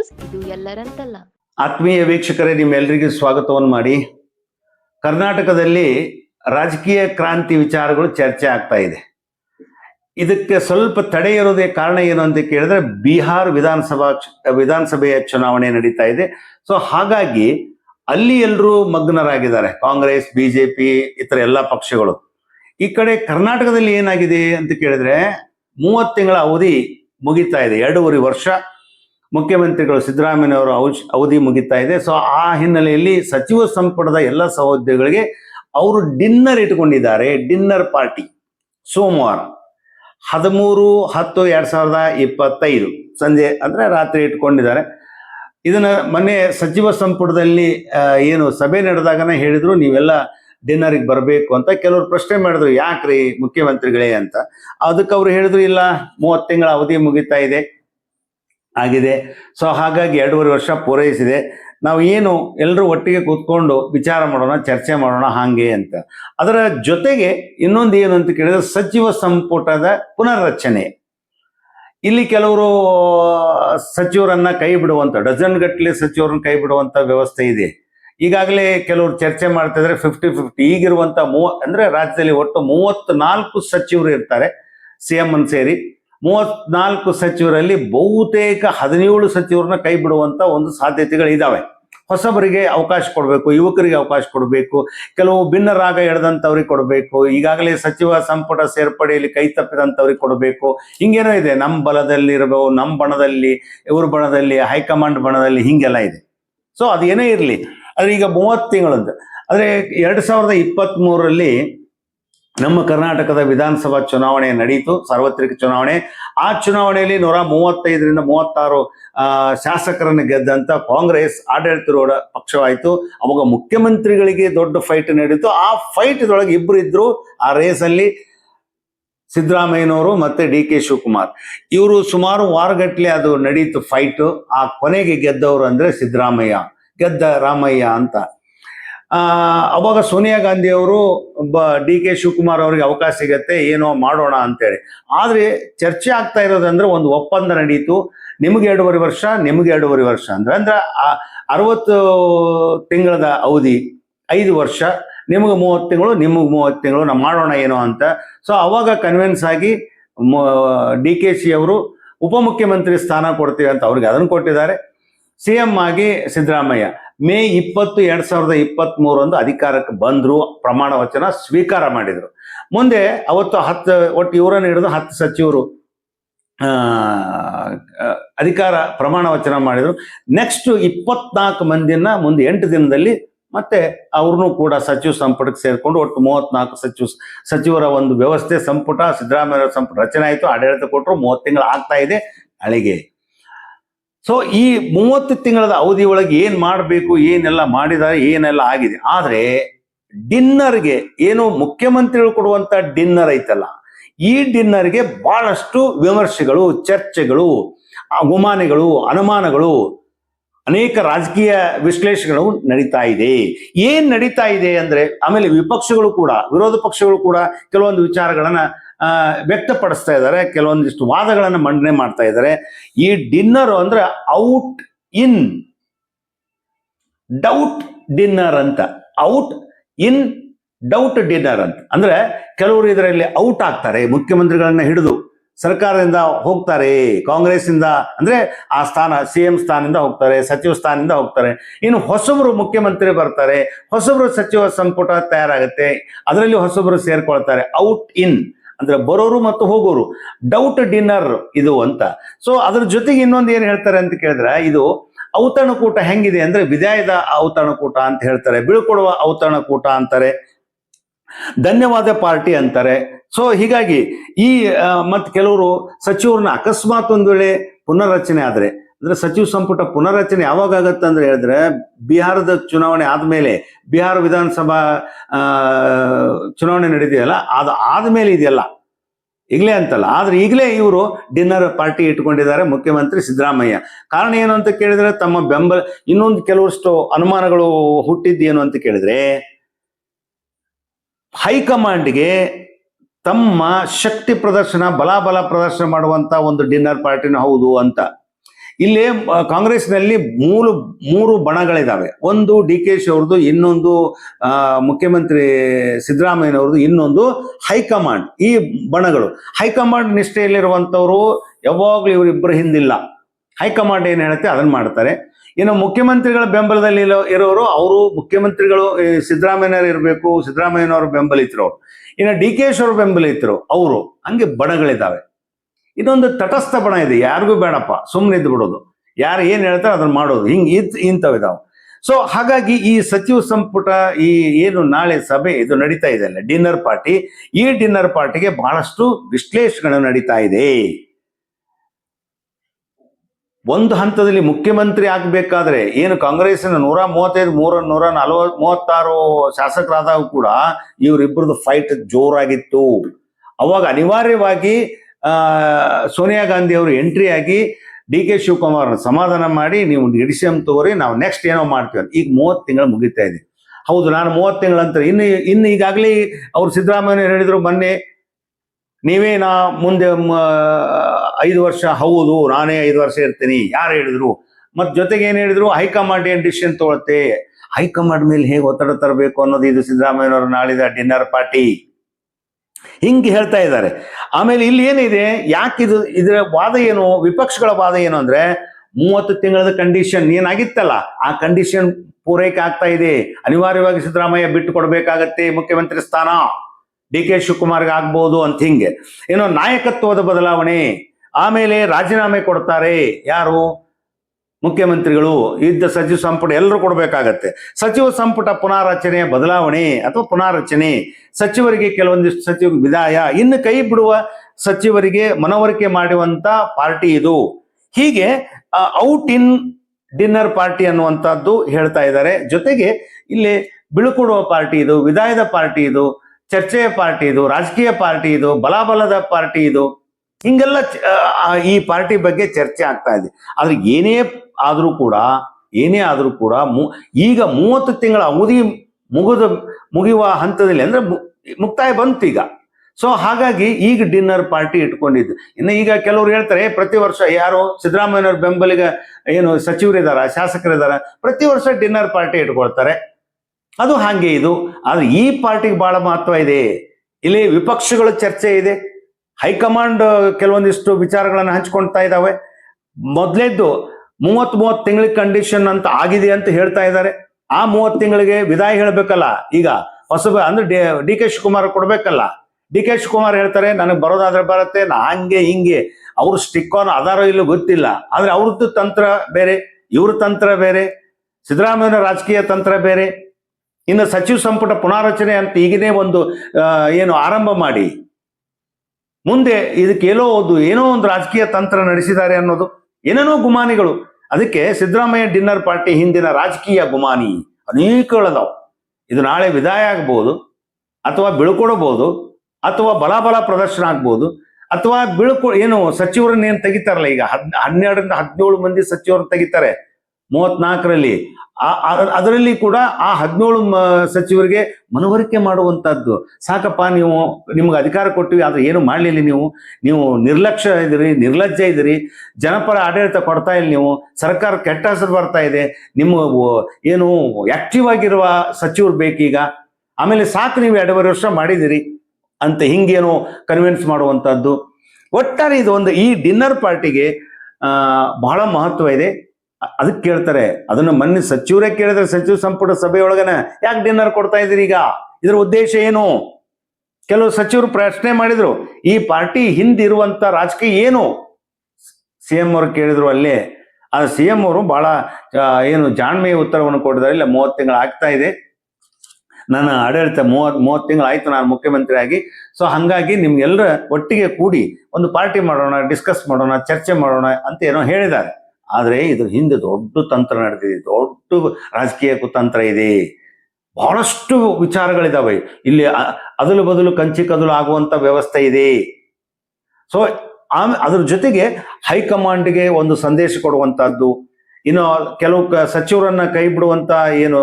News, ಇದು ಎಲ್ಲರಂತಲ್ಲ. ಆತ್ಮೀಯ ವೀಕ್ಷಕರೇ ನಿಮ್ಮೆಲ್ಲರಿಗೂ ಸ್ವಾಗತವನ್ನು ಮಾಡಿ. ಕರ್ನಾಟಕದಲ್ಲಿ ರಾಜಕೀಯ ಕ್ರಾಂತಿ ವಿಚಾರಗಳು ಚರ್ಚೆ ಆಗ್ತಾ ಇದೆ. ಇದಕ್ಕೆ ಸ್ವಲ್ಪ ತಡೆ ಇರೋದೇ ಕಾರಣ ಏನು ಅಂತ ಕೇಳಿದ್ರೆ, ಬಿಹಾರ್ ವಿಧಾನಸಭಾ ವಿಧಾನಸಭೆಯ ಚುನಾವಣೆ ನಡೀತಾ ಇದೆ. ಸೊ ಹಾಗಾಗಿ ಅಲ್ಲಿ ಎಲ್ಲರೂ ಮಗ್ನರಾಗಿದ್ದಾರೆ. ಕಾಂಗ್ರೆಸ್, ಬಿಜೆಪಿ ಇತರ ಎಲ್ಲ ಪಕ್ಷಗಳು. ಈ ಕಡೆ ಕರ್ನಾಟಕದಲ್ಲಿ ಏನಾಗಿದೆ ಅಂತ ಕೇಳಿದ್ರೆ, ಮೂವತ್ತು ತಿಂಗಳ ಅವಧಿ ಮುಗಿತಾ ಇದೆ. ಎರಡೂವರೆ ವರ್ಷ. ಮುಖ್ಯಮಂತ್ರಿಗಳು ಸಿದ್ದರಾಮಯ್ಯನವರು ಔಷ್, ಅವಧಿ ಮುಗಿತಾ ಇದೆ. ಸೊ ಆ ಹಿನ್ನೆಲೆಯಲ್ಲಿ ಸಚಿವ ಸಂಪುಟದ ಎಲ್ಲ ಸಹೋದ್ಯೋಗಿಗಳಿಗೆ ಅವರು ಡಿನ್ನರ್ ಇಟ್ಕೊಂಡಿದ್ದಾರೆ. ಡಿನ್ನರ್ ಪಾರ್ಟಿ ಸೋಮವಾರ ಹದಿಮೂರು ಹತ್ತು ಎರಡ್ ಸಾವಿರದ ಇಪ್ಪತ್ತೈದು ಸಂಜೆ ಅಂದ್ರೆ ರಾತ್ರಿ ಇಟ್ಕೊಂಡಿದ್ದಾರೆ. ಇದನ್ನ ಮೊನ್ನೆ ಸಚಿವ ಸಂಪುಟದಲ್ಲಿ ಏನು ಸಭೆ ನಡೆದಾಗನೇ ಹೇಳಿದರು, ನೀವೆಲ್ಲ ಡಿನ್ನರಿಗೆ ಬರಬೇಕು ಅಂತ ಕೆಲವರು ಪ್ರಶ್ನೆ ಮಾಡಿದ್ರು. ಯಾಕ್ರಿ ಮುಖ್ಯಮಂತ್ರಿಗಳೇ ಅಂತ. ಅದಕ್ಕೆ ಅವ್ರು ಹೇಳಿದ್ರು, ಇಲ್ಲ, ಮೂವತ್ತು ತಿಂಗಳ ಅವಧಿ ಮುಗಿತಾ ಇದೆ. ಆಗಿದೆ. ಸೊ ಹಾಗಾಗಿ ಎರಡೂವರೆ ವರ್ಷ ಪೂರೈಸಿದೆ. ನಾವು ಏನು ಎಲ್ಲರೂ ಒಟ್ಟಿಗೆ ಕೂತ್ಕೊಂಡು ವಿಚಾರ ಮಾಡೋಣ, ಚರ್ಚೆ ಮಾಡೋಣ, ಹಾಗೆ ಅಂತ. ಅದರ ಜೊತೆಗೆ ಇನ್ನೊಂದು ಏನು ಅಂತ ಕೇಳಿದ್ರೆ ಸಚಿವ ಸಂಪುಟದ ಪುನರ್ರಚನೆ. ಇಲ್ಲಿ ಕೆಲವರು, ಸಚಿವರನ್ನ ಕೈ ಬಿಡುವಂಥ ಡಜನ್ ಗಟ್ಟಲೆ ಸಚಿವರನ್ನ ಕೈ ಬಿಡುವಂಥ ವ್ಯವಸ್ಥೆ ಇದೆ. ಈಗಾಗಲೇ ಕೆಲವರು ಚರ್ಚೆ ಮಾಡ್ತಾ ಇದ್ರೆ ಫಿಫ್ಟಿ ಫಿಫ್ಟಿ ಈಗಿರುವಂಥ ಮೂವ, ಅಂದರೆ ರಾಜ್ಯದಲ್ಲಿ ಒಟ್ಟು ಮೂವತ್ನಾಲ್ಕು ಸಚಿವರು ಇರ್ತಾರೆ, ಸಿ ಎಂ ಸೇರಿ. ಮೂವತ್ನಾಲ್ಕು ಸಚಿವರಲ್ಲಿ ಬಹುತೇಕ ಹದಿನೇಳು ಸಚಿವರನ್ನ ಕೈ ಬಿಡುವಂತ ಒಂದು ಸಾಧ್ಯತೆಗಳಿದ್ದಾವೆ ಹೊಸಬರಿಗೆ ಅವಕಾಶ ಕೊಡಬೇಕು, ಯುವಕರಿಗೆ ಅವಕಾಶ ಕೊಡಬೇಕು, ಕೆಲವು ಭಿನ್ನ ರಾಗ ಎಳೆದಂಥವ್ರಿಗೆ ಕೊಡಬೇಕು, ಈಗಾಗಲೇ ಸಚಿವ ಸಂಪುಟ ಸೇರ್ಪಡೆಯಲ್ಲಿ ಕೈ ತಪ್ಪಿದಂಥವ್ರಿಗೆ ಕೊಡಬೇಕು. ಹಿಂಗೇನೋ ಇದೆ ನಮ್ಮ ಬಲದಲ್ಲಿ ಇರಬಹುದು ನಮ್ಮ ಬಣದಲ್ಲಿ, ಇವ್ರ ಬಣದಲ್ಲಿ, ಹೈಕಮಾಂಡ್ ಬಣದಲ್ಲಿ ಹಿಂಗೆಲ್ಲ ಇದೆ. ಸೊ ಅದೇನೇ ಇರಲಿ. ಆದರೆ ಈಗ ಮೂವತ್ತು ತಿಂಗಳಂತ ಆದರೆ ಎರಡು ಸಾವಿರದ ಇಪ್ಪತ್ತ್ ಮೂರರಲ್ಲಿ ನಮ್ಮ ಕರ್ನಾಟಕದ ವಿಧಾನಸಭಾ ಚುನಾವಣೆ ನಡೀತು, ಸಾರ್ವತ್ರಿಕ ಚುನಾವಣೆ. ಆ ಚುನಾವಣೆಯಲ್ಲಿ ನೂರ ಮೂವತ್ತೈದರಿಂದ ಮೂವತ್ತಾರು ಶಾಸಕರನ್ನು ಗೆದ್ದಂತ ಕಾಂಗ್ರೆಸ್ ಆಡಳಿತರೋಡ ಪಕ್ಷವಾಯಿತು. ಅವಾಗ ಮುಖ್ಯಮಂತ್ರಿಗಳಿಗೆ ದೊಡ್ಡ ಫೈಟ್ ನಡೀತು. ಆ ಫೈಟ್ ಒಳಗೆ ಇಬ್ರು ಇದ್ರು ಆ ರೇಸಲ್ಲಿ ಸಿದ್ದರಾಮಯ್ಯನವರು ಮತ್ತೆ ಡಿ ಕೆ ಶಿವಕುಮಾರ್. ಇವರು ಸುಮಾರು ವಾರಗಟ್ಲೆ ಅದು ನಡೀತು ಫೈಟ್ ಆ ಕೊನೆಗೆ ಗೆದ್ದವರು ಅಂದ್ರೆ ಸಿದ್ದರಾಮಯ್ಯ, ಗೆದ್ದ ರಾಮಯ್ಯ ಅಂತ. ಅವಾಗ ಸೋನಿಯಾ ಗಾಂಧಿ ಅವರು ಡಿ ಕೆ ಶಿವಕುಮಾರ್ ಅವರಿಗೆ ಅವಕಾಶ ಸಿಗತ್ತೆ, ಏನೋ ಮಾಡೋಣ ಅಂತೇಳಿ. ಆದ್ರೆ ಚರ್ಚೆ ಆಗ್ತಾ ಇರೋದಂದ್ರೆ ಒಂದು ಒಪ್ಪಂದ ನಡೀತು. ನಿಮ್ಗೆ ಎರಡೂವರೆ ವರ್ಷ, ನಿಮ್ಗೆ ಎರಡೂವರೆ ವರ್ಷ ಅಂದ್ರೆ ಅಂದ್ರೆ ಅರವತ್ತು ತಿಂಗಳದ ಅವಧಿ ಐದು ವರ್ಷ, ನಿಮಗೆ ಮೂವತ್ತು ತಿಂಗಳು, ನಿಮಗೆ ಮೂವತ್ತು ತಿಂಗಳು, ನಾವು ಮಾಡೋಣ ಏನೋ ಅಂತ. ಸೊ ಅವಾಗ ಕನ್ವಿನ್ಸ್ ಆಗಿ ಡಿ ಕೆ ಸಿ ಅವರು ಉಪಮುಖ್ಯಮಂತ್ರಿ ಸ್ಥಾನ ಕೊಡ್ತೀವಿ ಅಂತ ಅವ್ರಿಗೆ ಅದನ್ನು ಕೊಟ್ಟಿದ್ದಾರೆ. ಸಿ ಎಂ ಆಗಿ ಸಿದ್ದರಾಮಯ್ಯ. ಮೇ ಇಪ್ಪತ್ತು, ಎರಡ್ ಸಾವಿರದ ಇಪ್ಪತ್ತ್ ಮೂರಂದು ಅಧಿಕಾರಕ್ಕೆ ಬಂದ್ರು, ಪ್ರಮಾಣ ವಚನ ಸ್ವೀಕಾರ ಮಾಡಿದ್ರು. ಮುಂದೆ ಅವತ್ತು ಹತ್ತು ಒಟ್ಟು ಇವರನ್ನು ಹಿಡಿದು ಹತ್ತು ಸಚಿವರು ಅಧಿಕಾರ ಪ್ರಮಾಣ ವಚನ ಮಾಡಿದ್ರು. ನೆಕ್ಸ್ಟ್ ಇಪ್ಪತ್ನಾಲ್ಕು ಮಂದಿನ ಮುಂದೆ ಎಂಟು ದಿನದಲ್ಲಿ ಮತ್ತೆ ಅವ್ರನ್ನೂ ಕೂಡ ಸಚಿವ ಸಂಪುಟಕ್ಕೆ ಸೇರಿಕೊಂಡು ಒಟ್ಟು ಮೂವತ್ನಾಲ್ಕು ಸಚಿವ, ಸಚಿವರ ಒಂದು ವ್ಯವಸ್ಥೆ ಸಂಪುಟ ಸಿದ್ದರಾಮಯ್ಯ ಸಂಪುಟ ರಚನೆ ಆಯಿತು. ಆಡಳಿತ ಕೊಟ್ಟರು, ಮೂವತ್ತು ತಿಂಗಳು ಆಗ್ತಾ ಇದೆ. ಅಳಿಗೆ ಸೊ ಈ ಮೂವತ್ತು ತಿಂಗಳದ ಅವಧಿ ಒಳಗೆ ಏನ್ ಮಾಡಬೇಕು, ಏನೆಲ್ಲ ಮಾಡಿದ್ದಾರೆ, ಏನೆಲ್ಲ ಆಗಿದೆ? ಆದ್ರೆ, ಡಿನ್ನರ್ಗೆ ಏನು ಮುಖ್ಯಮಂತ್ರಿಗಳು ಕೊಡುವಂತ ಡಿನ್ನರ್ ಐತಲ್ಲ, ಈ ಡಿನ್ನರ್ಗೆ ಬಹಳಷ್ಟು ವಿಮರ್ಶೆಗಳು, ಚರ್ಚೆಗಳು ಗುಮಾನಿಗಳು ಅನುಮಾನಗಳು, ಅನೇಕ ರಾಜಕೀಯ ವಿಶ್ಲೇಷಣೆಗಳು ನಡೀತಾ ಇದೆ. ಏನ್ ನಡೀತಾ ಇದೆ ಅಂದ್ರೆ, ಆಮೇಲೆ ವಿಪಕ್ಷಗಳು ಕೂಡ, ವಿರೋಧ ಪಕ್ಷಗಳು ಕೂಡ ಕೆಲವೊಂದು ವಿಚಾರಗಳನ್ನ ವ್ಯಕ್ತಪಡಿಸ್ತಾ ಇದ್ದಾರೆ. ಕೆಲವೊಂದಿಷ್ಟು ವಾದಗಳನ್ನು ಮಂಡನೆ ಮಾಡ್ತಾ ಇದ್ದಾರೆ. ಈ ಡಿನ್ನರ್ ಅಂದ್ರೆ ಔಟ್ ಇನ್ ಡೌಟ್ ಡಿನ್ನರ್ ಅಂತ. ಔಟ್ ಇನ್ ಡೌಟ್ ಡಿನ್ನರ್ ಅಂತ. ಅಂದ್ರೆ ಕೆಲವರು ಇದರಲ್ಲಿ ಔಟ್ ಆಗ್ತಾರೆ, ಮುಖ್ಯಮಂತ್ರಿಗಳನ್ನ ಹಿಡಿದು ಸರ್ಕಾರದಿಂದ ಹೋಗ್ತಾರೆ, ಕಾಂಗ್ರೆಸ್ಸಿಂದ ಅಂದ್ರೆ ಆ ಸ್ಥಾನ ಸಿ ಎಂ ಸ್ಥಾನದಿಂದ ಹೋಗ್ತಾರೆ, ಸಚಿವ ಸ್ಥಾನದಿಂದ ಹೋಗ್ತಾರೆ. ಇನ್ನು ಹೊಸಬರು ಮುಖ್ಯಮಂತ್ರಿ ಬರ್ತಾರೆ, ಹೊಸಬರು ಸಚಿವ ಸಂಪುಟ ತಯಾರಾಗುತ್ತೆ, ಅದರಲ್ಲಿ ಹೊಸಬರು ಸೇರ್ಕೊಳ್ತಾರೆ ಔಟ್ ಇನ್ ಅಂದ್ರೆ ಬರೋರು ಮತ್ತು ಹೋಗೋರು. ಡೌಟ್ ಡಿನ್ನರ್ ಇದು ಅಂತ. ಸೊ ಅದ್ರ ಜೊತೆಗೆ ಇನ್ನೊಂದು ಏನು ಹೇಳ್ತಾರೆ ಅಂತ ಕೇಳಿದ್ರೆ, ಇದು ಔತಣಕೂಟ ಹೆಂಗಿದೆ ಅಂದ್ರೆ ವಿದಾಯದ ಔತಣಕೂಟ ಅಂತ ಹೇಳ್ತಾರೆ. ಬೀಳ್ಕೊಡುವ ಔತಣಕೂಟ ಅಂತಾರೆ. ಧನ್ಯವಾದ ಪಾರ್ಟಿ ಅಂತಾರೆ. ಸೊ ಹೀಗಾಗಿ ಈ ಮತ್ತು ಕೆಲವರು ಸಚಿವರನ್ನ ಅಕಸ್ಮಾತ್ ಒಂದು ವೇಳೆ ಪುನರ್ರಚನೆ ಆದ್ರೆ ಅಂದ್ರೆ ಸಚಿವ ಸಂಪುಟ ಪುನರ್ರಚನೆ ಯಾವಾಗ ಆಗತ್ತೆ ಅಂದ್ರೆ ಹೇಳಿದ್ರೆ ಬಿಹಾರದ ಚುನಾವಣೆ ಆದ್ಮೇಲೆ ಬಿಹಾರ ವಿಧಾನಸಭಾ ಚುನಾವಣೆ ನಡೀತಿದೆಯಲ್ಲ, ಅದು ಆದ್ಮೇಲೆ ಇದೆಯಲ್ಲ. ಈಗಲೇ ಅಂತಲ್ಲ. ಆದ್ರೆ ಈಗಲೇ ಇವರು ಡಿನ್ನರ್ ಪಾರ್ಟಿ ಇಟ್ಕೊಂಡಿದ್ದಾರೆ ಮುಖ್ಯಮಂತ್ರಿ ಸಿದ್ದರಾಮಯ್ಯ. ಕಾರಣ ಏನು ಅಂತ ಕೇಳಿದ್ರೆ ತಮ್ಮ ಬೆಂಬಲ, ಇನ್ನೊಂದು ಕೆಲವಷ್ಟು ಅನುಮಾನಗಳು ಹುಟ್ಟಿದ್ದೇನು ಅಂತ ಕೇಳಿದ್ರೆ ಹೈಕಮಾಂಡ್ಗೆ ತಮ್ಮ ಶಕ್ತಿ ಪ್ರದರ್ಶನ, ಬಲಾಬಲ ಪ್ರದರ್ಶನ ಮಾಡುವಂತ ಒಂದು ಡಿನ್ನರ್ ಪಾರ್ಟಿನ ಹೌದು ಅಂತ. ಇಲ್ಲಿ ಕಾಂಗ್ರೆಸ್ನಲ್ಲಿ ಮೂರು ಮೂರು ಬಣಗಳಿದ್ದಾವೆ ಒಂದು ಡಿ ಕೆ ಶಿ ಅವ್ರದ್ದು, ಇನ್ನೊಂದು ಮುಖ್ಯಮಂತ್ರಿ ಸಿದ್ದರಾಮಯ್ಯನವ್ರದ್ದು ಇನ್ನೊಂದು ಹೈಕಮಾಂಡ್. ಈ ಬಣಗಳು. ಹೈಕಮಾಂಡ್ ನಿಷ್ಠೆಯಲ್ಲಿರುವಂಥವ್ರು ಯಾವಾಗಲೂ ಇವರಿಬ್ಬರು ಹಿಂದಿಲ್ಲ. ಹೈಕಮಾಂಡ್ ಏನು ಹೇಳುತ್ತೆ ಅದನ್ನ ಮಾಡ್ತಾರೆ. ಇನ್ನು ಮುಖ್ಯಮಂತ್ರಿಗಳ ಬೆಂಬಲದಲ್ಲಿ ಇರೋರು ಅವರು, ಮುಖ್ಯಮಂತ್ರಿಗಳು ಸಿದ್ದರಾಮಯ್ಯನವ್ರು ಇರಬೇಕು, ಸಿದ್ದರಾಮಯ್ಯನವರು ಬೆಂಬಲಿತರು ಇನ್ನು ಡಿ ಕೆ ಶಿ ಅವರು ಬೆಂಬಲಿತರು ಅವರು. ಹಂಗೆ ಬಣಗಳಿದ್ದಾವೆ ಇದೊಂದು ತಟಸ್ಥ ಬಣ ಇದೆ. ಯಾರಿಗೂ ಬೇಡಪ್ಪ. ಸುಮ್ಮನೆ ಇದ್ದು ಬಿಡೋದು. ಯಾರು ಏನ್ ಹೇಳ್ತಾರೆ ಅದನ್ನ ಮಾಡೋದು. ಹಿಂಗ್ ಇತ್ ಇಂಥವಿದಾವೆ ಸೊ ಹಾಗಾಗಿ ಈ ಸಚಿವ ಸಂಪುಟ, ಈ ಏನು ನಾಳೆ ಸಭೆ ಇದು ನಡೀತಾ ಇದೆ ಅಲ್ಲ. Dinner party. ಈ ಡಿನ್ನರ್ ಪಾರ್ಟಿಗೆ ಬಹಳಷ್ಟು ವಿಶ್ಲೇಷಣೆ ನಡೀತಾ ಇದೆ. ಒಂದು ಹಂತದಲ್ಲಿ ಮುಖ್ಯಮಂತ್ರಿ ಆಗ್ಬೇಕಾದ್ರೆ, ಏನು ಕಾಂಗ್ರೆಸ್ನ ನೂರ ಮೂವತ್ತೈದು, ಮೂರ, ನೂರ ನಲವತ್ ಮೂವತ್ತಾರು ಶಾಸಕರಾದಾಗ ಕೂಡ ಇವರಿಬ್ಬರದ್ದು ಫೈಟ್ ಜೋರಾಗಿತ್ತು. ಅವಾಗ ಅನಿವಾರ್ಯವಾಗಿ ಸೋನಿಯಾ ಗಾಂಧಿ ಅವರು ಎಂಟ್ರಿ ಆಗಿ ಡಿ ಕೆ ಶಿವಕುಮಾರ್ ಸಮಾಧಾನ ಮಾಡಿ, ನೀವು ಡಿಸಿಎಂ ತಗೋರಿ, ನಾವು ನೆಕ್ಸ್ಟ್ ಏನೋ ಮಾಡ್ತೀವಿ ಈಗ ಮೂವತ್ತು ತಿಂಗಳು ಮುಗಿತಾ ಇದೆ. ಹೌದು, ನಾನು ಮೂವತ್ತು ನಂತರ ಇನ್ನು ಇನ್ನು ಈಗಾಗಲೇ ಅವ್ರು ಸಿದ್ದರಾಮಯ್ಯ ಹೇಳಿದ್ರು ಮೊನ್ನೆ, ನೀವೇ ನಾ ಮುಂದೆ ಐದು ವರ್ಷ, ಹೌದು, ನಾನೇ ಐದು ವರ್ಷ ಇರ್ತೀನಿ ಯಾರು ಹೇಳಿದ್ರು. ಮತ್ತು ಜೊತೆಗೆ ಏನು ಹೇಳಿದ್ರು? ಹೈಕಮಾಂಡ್ ಏನ್ ಡಿಸಿಷನ್ ತಗೊಳುತ್ತೆ ಹೈಕಮಾಂಡ್ ಮೇಲೆ ಹೇಗೆ ಒತ್ತಡ ತರಬೇಕು ಅನ್ನೋದು ಇದು ಸಿದ್ದರಾಮಯ್ಯನವರು ನಾಳಿದ ಡಿನ್ನರ್ ಪಾರ್ಟಿ ಹಿಂಗೆ ಹೇಳ್ತಾ ಇದ್ದಾರೆ. ಆಮೇಲೆ ಇಲ್ಲಿ ಏನಿದೆ? ಯಾಕೆ ಇದು ಇದರ ವಾದ ಏನು? ವಿಪಕ್ಷಗಳ ವಾದ ಏನು ಅಂದ್ರೆ, ಮೂವತ್ತು ತಿಂಗಳದ ಕಂಡೀಷನ್ ಏನಾಗಿತ್ತಲ್ಲ, ಆ ಕಂಡೀಷನ್ ಪೂರೈಕೆ ಆಗ್ತಾ ಇದೆ. ಅನಿವಾರ್ಯವಾಗಿ ಸಿದ್ದರಾಮಯ್ಯ ಬಿಟ್ಟು ಕೊಡಬೇಕಾಗತ್ತೆ ಮುಖ್ಯಮಂತ್ರಿ ಸ್ಥಾನ. ಡಿ ಕೆ ಶಿವಕುಮಾರ್ಗೆ ಆಗ್ಬೋದು ಅಂತ ಹಿಂಗೆ. ಏನೋ ನಾಯಕತ್ವದ ಬದಲಾವಣೆ. ಆಮೇಲೆ ರಾಜೀನಾಮೆ ಕೊಡ್ತಾರೆ. ಯಾರು? ಮುಖ್ಯಮಂತ್ರಿಗಳು ಇದ್ದ ಸಚಿವ ಸಂಪುಟ ಎಲ್ಲರೂ ಕೊಡಬೇಕಾಗತ್ತೆ. ಸಚಿವ ಸಂಪುಟ ಪುನಾರಚನೆ, ಬದಲಾವಣೆ ಅಥವಾ ಪುನಾರಚನೆ, ಸಚಿವರಿಗೆ ಕೆಲವೊಂದಿಷ್ಟು ಸಚಿವ ವಿದಾಯ, ಇನ್ನು ಕೈ ಬಿಡುವ ಸಚಿವರಿಗೆ ಮನವರಿಕೆ ಮಾಡುವಂತ ಪಾರ್ಟಿ ಇದು. ಹೀಗೆ ಔಟ್ ಇನ್ ಡಿನ್ನರ್ ಪಾರ್ಟಿ ಅನ್ನುವಂಥದ್ದು ಹೇಳ್ತಾ ಇದ್ದಾರೆ. ಜೊತೆಗೆ ಇಲ್ಲಿ ಬಿಳುಕೊಡುವ ಪಾರ್ಟಿ ಇದು, ವಿದಾಯದ ಪಾರ್ಟಿ ಇದು, ಚರ್ಚೆಯ ಪಾರ್ಟಿ ಇದು, ರಾಜಕೀಯ ಪಾರ್ಟಿ ಇದು, ಬಲಾಬಲದ ಪಾರ್ಟಿ ಇದು. ಹಿಂಗೆಲ್ಲ ಈ ಪಾರ್ಟಿ ಬಗ್ಗೆ ಚರ್ಚೆ ಆಗ್ತಾ ಇದೆ. ಆದ್ರೆ ಏನೇ ಆದ್ರೂ ಕೂಡ, ಏನೇ ಆದ್ರೂ ಕೂಡ ಮು- ಈಗ ಮೂವತ್ತು ತಿಂಗಳ ಅವಧಿ ಮುಗಿದ, ಮುಗಿಯುವ ಹಂತದಲ್ಲಿ ಅಂದ್ರೆ ಮುಕ್ತಾಯ ಬಂತು ಈಗ. ಸೊ ಹಾಗಾಗಿ ಈಗ ಡಿನ್ನರ್ ಪಾರ್ಟಿ ಇಟ್ಕೊಂಡಿದ್ದು. ಇನ್ನು ಈಗ ಕೆಲವರು ಹೇಳ್ತಾರೆ ಪ್ರತಿ ವರ್ಷ ಯಾರು ಸಿದ್ದರಾಮಯ್ಯನವ್ರ ಬೆಂಬಲಿಗ ಏನು ಸಚಿವರಿದಾರ, ಶಾಸಕರಿದಾರ, ಪ್ರತಿ ವರ್ಷ ಡಿನ್ನರ್ ಪಾರ್ಟಿ ಇಟ್ಕೊಳ್ತಾರೆ. ಅದು ಹಾಗೆ ಇದು. ಆದ್ರೆ ಈ ಪಾರ್ಟಿಗೆ ಬಹಳ ಮಹತ್ವ ಇದೆ. ಇಲ್ಲಿ ವಿಪಕ್ಷಗಳ ಚರ್ಚೆ ಇದೆ. ಹೈಕಮಾಂಡ್ ಕೆಲವೊಂದಿಷ್ಟು ವಿಚಾರಗಳನ್ನು ಹಂಚ್ಕೊಳ್ತಾ ಇದ್ದಾವೆ. ಮೊದಲೇದ್ದು ಮೂವತ್ತು ಮೂವತ್ತು ತಿಂಗಳಿಗೆ ಕಂಡೀಷನ್ ಅಂತ ಆಗಿದೆ ಅಂತ ಹೇಳ್ತಾ ಇದ್ದಾರೆ. ಆ ಮೂವತ್ತು ತಿಂಗಳಿಗೆ ವಿದಾಯ ಹೇಳಬೇಕಲ್ಲ, ಈಗ ಹೊಸಬ ಅಂದ್ರೆ ಡಿ ಕೆ ಶಿವಕುಮಾರ್ ಕೊಡ್ಬೇಕಲ್ಲ. ಡಿ ಕೆ ಶಿವಕುಮಾರ್ ಹೇಳ್ತಾರೆ, ನನಗೆ ಬರೋದಾದ್ರೆ ಬರುತ್ತೆ, ನಾ ಹಂಗೆ ಹಿಂಗೆ. ಅವ್ರು ಸ್ಟಿಕ್ ಆನ್ ಅದಾರೋ ಇಲ್ಲೋ ಗೊತ್ತಿಲ್ಲ. ಆದ್ರೆ ಅವ್ರದ್ದು ತಂತ್ರ ಬೇರೆ, ಇವ್ರ ತಂತ್ರ ಬೇರೆ, ಸಿದ್ದರಾಮಯ್ಯನ ರಾಜಕೀಯ ತಂತ್ರ ಬೇರೆ. ಇನ್ನು ಸಚಿವ ಸಂಪುಟ ಪುನಾರಚನೆ ಅಂತ ಈಗಿನೇ ಒಂದು ಏನು ಆರಂಭ ಮಾಡಿ ಮುಂದೆ ಇದಕ್ಕೆ ಏನೋ ಒಂದು ಏನೋ ಒಂದು ರಾಜಕೀಯ ತಂತ್ರ ನಡೆಸಿದ್ದಾರೆ ಅನ್ನೋದು ಏನೇನೋ ಗುಮಾನಿಗಳು. ಅದಕ್ಕೆ ಸಿದ್ದರಾಮಯ್ಯ ಡಿನ್ನರ್ ಪಾರ್ಟಿ ಹಿಂದಿನ ರಾಜಕೀಯ ಗುಮಾನಿ ಅನೇಕಗಳದಾವ. ಇದು ನಾಳೆ ವಿದಾಯ ಆಗ್ಬೋದು, ಅಥವಾ ಬೀಳ್ಕೊಡಬಹುದು, ಅಥವಾ ಬಲಾಬಲ ಪ್ರದರ್ಶನ ಆಗ್ಬೋದು, ಅಥವಾ ಬೀಳ್ಕೊ, ಏನು ಸಚಿವರನ್ನ ಏನು ತೆಗಿತಾರಲ್ಲ ಈಗ ಹದ್, ಹನ್ನೆರಡರಿಂದ ಹದಿನೇಳು ಮಂದಿ ಸಚಿವರು ತೆಗಿತಾರೆ. ಮೂವತ್ನಾಲ್ಕರಲ್ಲಿ ಆ- ಅದರಲ್ಲಿ ಕೂಡ ಆ ಹದಿನೇಳು ಸಚಿವರಿಗೆ ಮನವರಿಕೆ ಮಾಡುವಂತದ್ದು ಸಾಕಪ್ಪ, ನೀವು ನಿಮ್ಗೆ ಅಧಿಕಾರ ಕೊಟ್ಟಿವಿ, ಆದ್ರೆ ಏನು ಮಾಡಲಿಲ್ಲ ನೀವು? ನೀವು ನಿರ್ಲಕ್ಷ್ಯ ಇದ್ದೀರಿ, ನಿರ್ಲಜ್ಜ ಇದ್ದೀರಿ. ಜನಪರ ಆಡಳಿತ ಕೊಡ್ತಾ ಇಲ್ಲ ನೀವು. ಸರ್ಕಾರ ಕೆಟ್ಟ ಹೆಸರು ಬರ್ತಾ ಇದೆ. ನಿಮ್ಮ ಏನು ಆಕ್ಟಿವ್ ಆಗಿರುವ ಸಚಿವರು ಬೇಕೀಗ. ಆಮೇಲೆ ಸಾಕು ನೀವು ಎರಡೂವರೆ ವರ್ಷ ಮಾಡಿದಿರಿ ಅಂತ ಹಿಂಗೇನು ಕನ್ವಿನ್ಸ್ ಮಾಡುವಂಥದ್ದು. ಒಟ್ಟಾರೆ ಇದು ಒಂದು ಈ ಡಿನ್ನರ್ ಪಾರ್ಟಿಗೆ ಬಹಳ ಮಹತ್ವ ಇದೆ. ಅದಕ್ಕೆ ಕೇಳ್ತಾರೆ, ಅದನ್ನ ಮೊನ್ನೆ ಸಚಿವರೇ ಕೇಳಿದ್ರೆ ಸಚಿವ ಸಂಪುಟ ಸಭೆಯೊಳಗನ ಯಾಕೆ ಡಿನ್ನರ್ ಕೊಡ್ತಾ ಇದ್ದೀರಿ ಈಗ? ಇದರ ಉದ್ದೇಶ ಏನು? ಕೆಲವು ಸಚಿವರು ಪ್ರಶ್ನೆ ಮಾಡಿದ್ರು, ಈ ಪಾರ್ಟಿ ಹಿಂದಿರುವಂತ ರಾಜಕೀಯ ಏನು? ಸಿ ಎಂ ಅವರು ಕೇಳಿದ್ರು ಅಲ್ಲಿ, ಆ ಸಿ ಎಂ ಅವರು ಬಹಳ ಏನು ಜಾಣ್ಮೆಯ ಉತ್ತರವನ್ನು ಕೊಟ್ಟಿದ್ದಾರೆ, ಇಲ್ಲ ಮೂವತ್ತು ತಿಂಗಳು ಆಗ್ತಾ ಇದೆ. ನನ್ನ ಆಡಳಿತ ಮೂವತ್ ಮೂವತ್ತು ತಿಂಗಳು ಆಯ್ತು, ನಾನು ಮುಖ್ಯಮಂತ್ರಿ ಆಗಿ. ಸೊ, ಹಂಗಾಗಿ ನಿಮ್ಗೆಲ್ಲರ ಒಟ್ಟಿಗೆ ಕೂಡಿ ಒಂದು ಪಾರ್ಟಿ ಮಾಡೋಣ, ಡಿಸ್ಕಸ್ ಮಾಡೋಣ, ಚರ್ಚೆ ಮಾಡೋಣ ಅಂತ ಏನೋ ಹೇಳಿದ್ದಾರೆ. ಆದ್ರೆ ಇದ್ರ ಹಿಂದೆ ದೊಡ್ಡ ತಂತ್ರ ನಡೆದಿದೆ, ದೊಡ್ಡ ರಾಜಕೀಯ ಕುತಂತ್ರ ಇದೆ. ಬಹಳಷ್ಟು ವಿಚಾರಗಳಿದಾವೆ. ಇಲ್ಲಿ ಅದಲು ಬದಲು ಕಂಚಿ ಕದಲು ಆಗುವಂತ ವ್ಯವಸ್ಥೆ ಇದೆ. ಸೊ ಆಮ್, ಅದ್ರ ಜೊತೆಗೆ ಹೈಕಮಾಂಡ್ಗೆ ಒಂದು ಸಂದೇಶ ಕೊಡುವಂತಹದ್ದು. ಇನ್ನು ಕೆಲವು ಸಚಿವರನ್ನ ಕೈ ಬಿಡುವಂತ ಏನು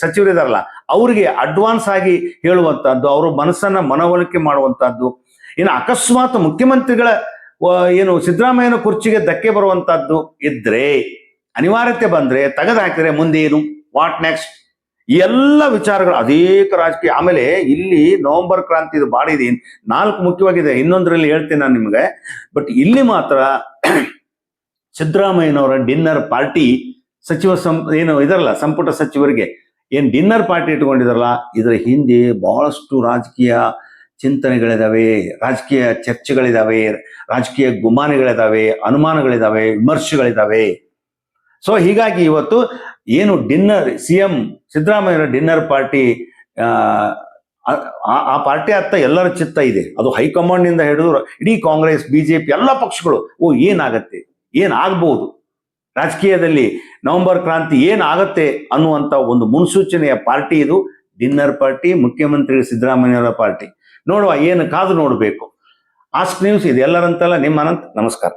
ಸಚಿವರಿದಾರಲ್ಲ ಅವರಿಗೆ ಅಡ್ವಾನ್ಸ್ ಆಗಿ ಹೇಳುವಂತಹದ್ದು, ಅವ್ರ ಮನಸ್ಸನ್ನ ಮನವೊಲಿಕೆ ಮಾಡುವಂತಹದ್ದು. ಇನ್ನು ಅಕಸ್ಮಾತ್ ಮುಖ್ಯಮಂತ್ರಿಗಳ ಏನು, ಸಿದ್ದರಾಮಯ್ಯನ ಕುರ್ಚಿಗೆ ಧಕ್ಕೆ ಬರುವಂತದ್ದು ಇದ್ರೆ, ಅನಿವಾರ್ಯತೆ ಬಂದ್ರೆ ತೆಗೆದು ಮುಂದೆ ಏನು ವಾಟ್ ನೆಕ್ಸ್ಟ್ ಈ ಎಲ್ಲ ವಿಚಾರಗಳು ಅನೇಕ ರಾಜಕೀಯ, ಆಮೇಲೆ ಇಲ್ಲಿ ನವೆಂಬರ್ ಕ್ರಾಂತಿ ಇದು ಬಾಡಿ ಇದೆ. ನಾಲ್ಕು ಮುಖ್ಯವಾಗಿದೆ. ಇನ್ನೊಂದರಲ್ಲಿ ಹೇಳ್ತೀನಿ ನಾನು ನಿಮಗೆ. ಬಟ್ ಇಲ್ಲಿ ಮಾತ್ರ ಸಿದ್ದರಾಮಯ್ಯನವರ ಡಿನ್ನರ್ ಪಾರ್ಟಿ ಸಚಿವ ಸಂ, ಏನು, ಇದರಲ್ಲ, ಸಂಪುಟ ಸಚಿವರಿಗೆ. ಏನ್ ಡಿನ್ನರ್ ಪಾರ್ಟಿ ಇಟ್ಕೊಂಡಿದಾರಲ್ಲ, ಇದರ ಹಿಂದೆ ಬಹಳಷ್ಟು ರಾಜಕೀಯ ಚಿಂತನೆಗಳಿದಾವೆ ರಾಜಕೀಯ ಚರ್ಚೆಗಳಿದಾವೆ ರಾಜಕೀಯ ಗುಮಾನಿಗಳಿದಾವೆ ಅನುಮಾನಗಳಿದಾವೆ ವಿಮರ್ಶೆಗಳಿದಾವೆ. ಸೊ ಹೀಗಾಗಿ ಇವತ್ತು ಏನು ಡಿನ್ನರ್ ಸಿ ಎಂ ಸಿದ್ದರಾಮಯ್ಯರ ಡಿನ್ನರ್ ಪಾರ್ಟಿ ಆ, ಪಾರ್ಟಿ ಅತ್ತ ಎಲ್ಲರ ಚಿತ್ತ ಇದೆ. ಅದು ಹೈಕಮಾಂಡ್ನಿಂದ ಹಿಡಿದು ಇಡೀ ಕಾಂಗ್ರೆಸ್ ಬಿಜೆಪಿ ಎಲ್ಲ ಪಕ್ಷಗಳು ಓ ಏನಾಗತ್ತೆ? ಏನಾಗಬಹುದು ರಾಜಕೀಯದಲ್ಲಿ ನವೆಂಬರ್ ಕ್ರಾಂತಿ ಏನಾಗತ್ತೆ ಅನ್ನುವಂತ ಒಂದು ಮುನ್ಸೂಚನೆಯ ಪಾರ್ಟಿ ಇದು ಡಿನ್ನರ್ ಪಾರ್ಟಿ ಮುಖ್ಯಮಂತ್ರಿ ಸಿದ್ದರಾಮಯ್ಯರ ಪಾರ್ಟಿ. ನೋಡುವ ಏನು ಕಾದು ನೋಡಬೇಕು. ಆಸ್ಕ್ ನ್ಯೂಸ್ ಇದು ಎಲ್ಲರಂತಲ್ಲ ನಿಮ್ಮ ಅನಂತ್ ನಮಸ್ಕಾರ.